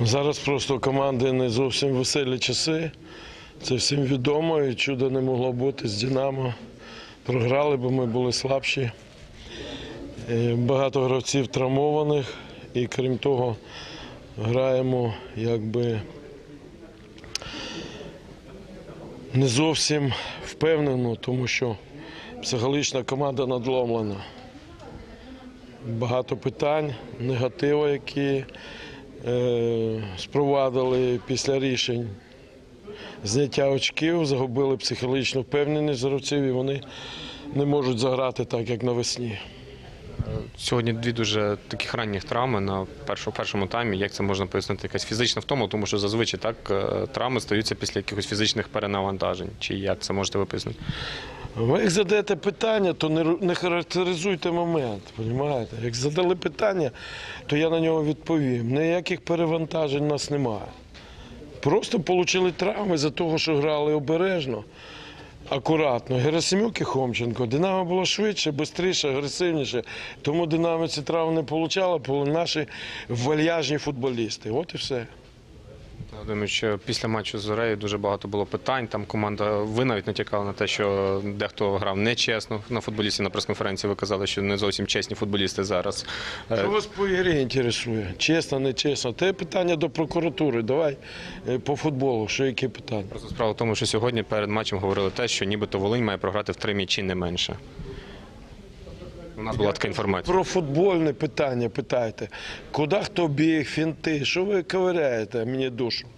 Зараз просто команди не зовсім веселі часи. Це всім відомо і чудо не могло бути з Динамо. Програли, бо ми були слабші. Е, Багато гравців травмованих і крім того, граємо якби не зовсім впевнено, тому що психологічна команда надломлена. Багато питань, негативу, які спровадили після рішень. Зняття очків, загубили психологічну впевненість гравців і вони не можуть заграти так, як навесні. Сьогодні дві дуже таких ранніх травми на першому, першому таймі. Як це можна пояснити? Якась фізична втома, тому що зазвичай так е, травми стаються після якихось фізичних перенавантажень. Чи як це можете ви пояснити? Ви як задаєте питання, то не, характеризуйте момент. Понімаєте? Як задали питання, то я на нього відповім. Ніяких перевантажень у нас немає. Просто отримали травми за того, що грали обережно, акуратно. Герасимюк і Хомченко. Динамо було швидше, швидше, агресивніше. Тому Динамо ці травми не отримало, були наші вальяжні футболісти. От і все. Я думаю, що після матчу з Зорею дуже багато було питань. Там команда ви навіть натякали на те, що дехто грав нечесно на футболісті на прес-конференції. Ви казали, що не зовсім чесні футболісти зараз. Е, Що вас по ігрі інтересує? Чесно, не чесно. Те питання до прокуратури. Давай е, по футболу. Що які питання? Просто справа в тому, що сьогодні перед матчем говорили те, що нібито Волинь має програти в три м'ячі не менше. У нас була така інформація. Про футбольне питання питайте. Куди хто біг, фінти? Що ви ковиряєте мені душу?